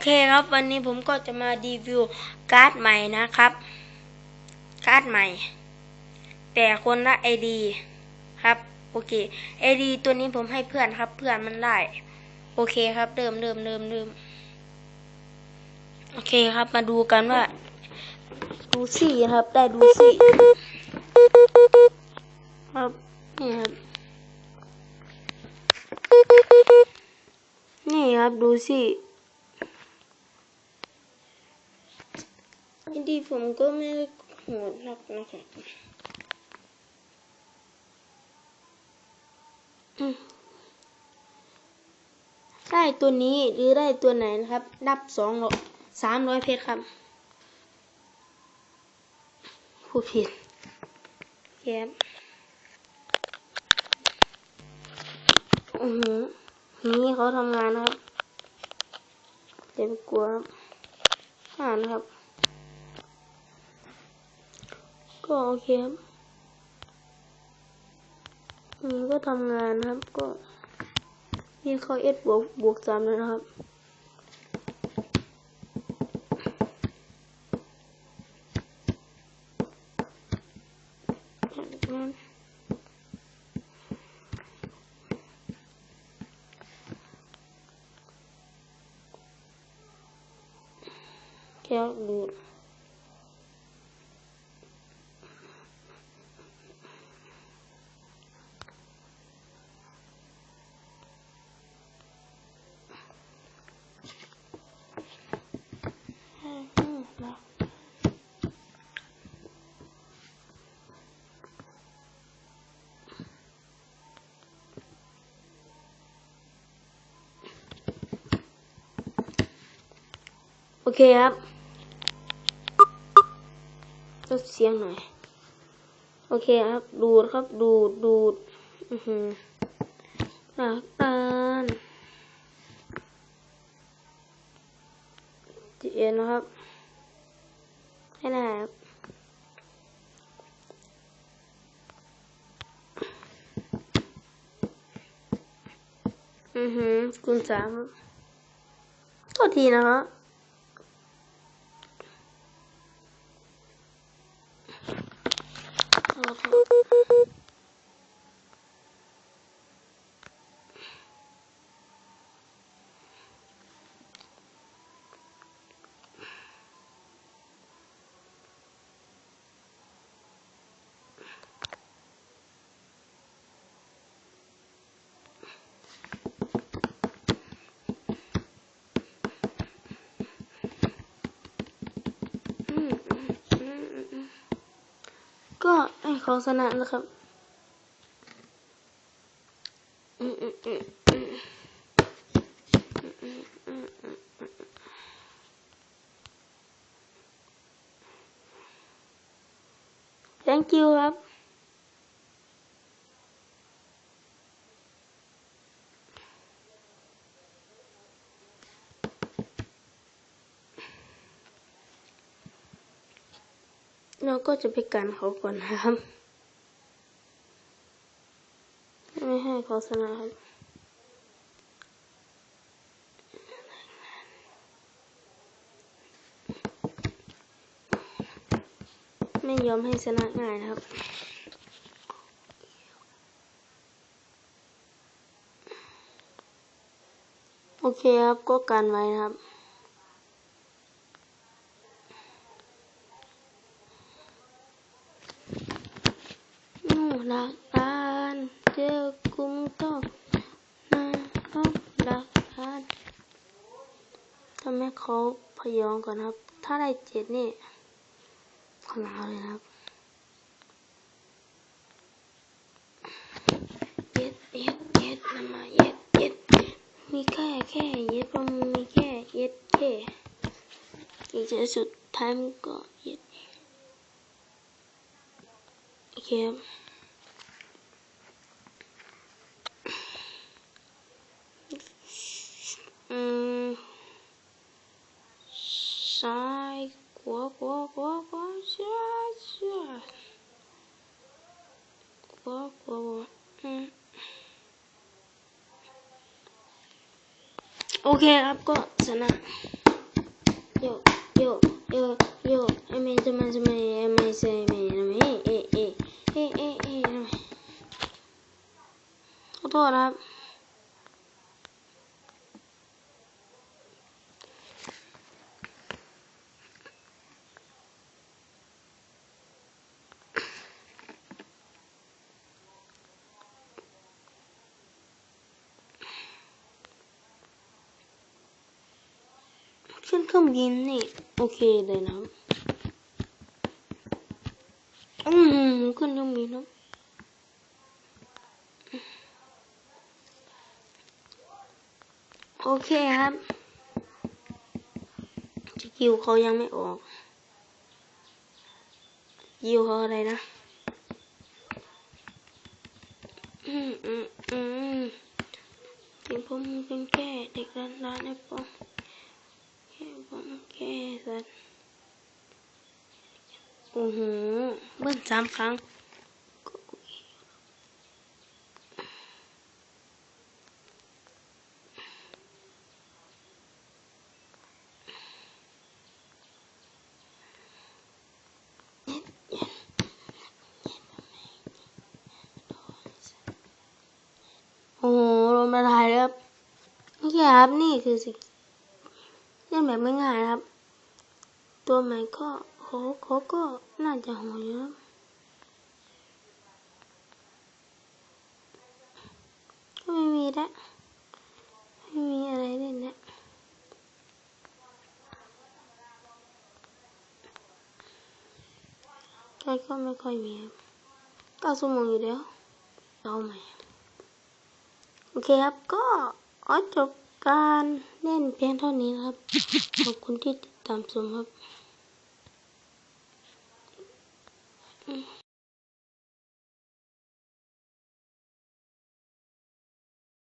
เคครับวันนี้ผมก็จะมารีวิวการ์ดใหม่นะครับ การ์ดใหม่ แต่คนละไอดีครับ โอเคไอดีตัวนี้ผมให้เพื่อนครับ เพื่อนมันได้ โอเคครับเริ่มเริ่มเริ่มเริ่มโอเคครับมาดูกันว่า ดูซี่ครับ ได้ดูซี่ครับนี่ครับ นี่ครับดูสิไอ ดีผมก็ไม่ได้โหดนักนะครับได้ตัวนี้หรือได้ตัวไหนนะครับนับสองร้อยสามร้อยเพชรครับ ผู้ผิดแย้มอือหือนี่เขาทำงานนะครับ เต็มกลัวครับอ่านครับ ก็โอเคครับอืมก็ทำงานครับ ก็นี่เขาเอสบวกบวกสามแล้วนะครับแค่ดูดโอ เคครับลดเสียงหน่อย โอเคครับ ดูดครับดูดดูดอือหือหลักตาลจีเอ็นนะครับให้หนาครับอือหือคูณสามครับโทษทีนะครับ フ。 ของสนามนะครับแ h a n k you ครับ เราก็จะไปกันเขาก่อนนะครับ ไม่ให้เขาชนะครับไม่ยอมให้ชนะง่ายนะครับโอเคครับก็กันไว้นะครับ ลักทานเจอกุมก็นะครับรักทานทำให้เขาพยองก่อนครับ ถ้าได้เจ็ดนี่ขนาดเลยนะครับเย็ดเย็ดเย็ดนำมาเย็ดเย็ดมีแค่แค่เย็ดเพราะมีแค่เย็ดแค่อีกจะสุดท้ายมึงก็เย็ดโอเค 嗯，啥国国国国家家，国国国嗯。Okay, I've got Sana. Yo, yo, yo, yo. I mean, I mean, I mean, I mean, I mean, hey, hey, hey, hey, hey, hey. Hold on up. ขึ้นเครื่องบินนี่ โอเคเลยนะ อืมขึ้นเครื่องบินครับโอเคครับสกิลเขายังไม่ออกสกิลเขาอะไรนะ อืมอืมอืมถึงผมเป็นแค่เด็กร้านร้านไอ้ปอง ค่ผมแค่สัตว์โอ้โหเบิ้ลสามครั้งโอ้โหลมาถ่ายแล้วครับโอเคครับ นี่คือสิ เล่นแบบไม่ง่ายนะครับ ตัวใหม่ก็โคโคก็น่าจะโหดอยู่ครับก็ไม่มีล้วไม่มีอะไรเล่นล้วก็ก็ไม่ค่อยมีครับเก้าชั่วโมงอยู่แล้วเอาใหม่โอเคครับก็ขอจบ การเล่นเพียงเท่านี้นะครับ ขอบคุณที่ติดตามชมครับอืม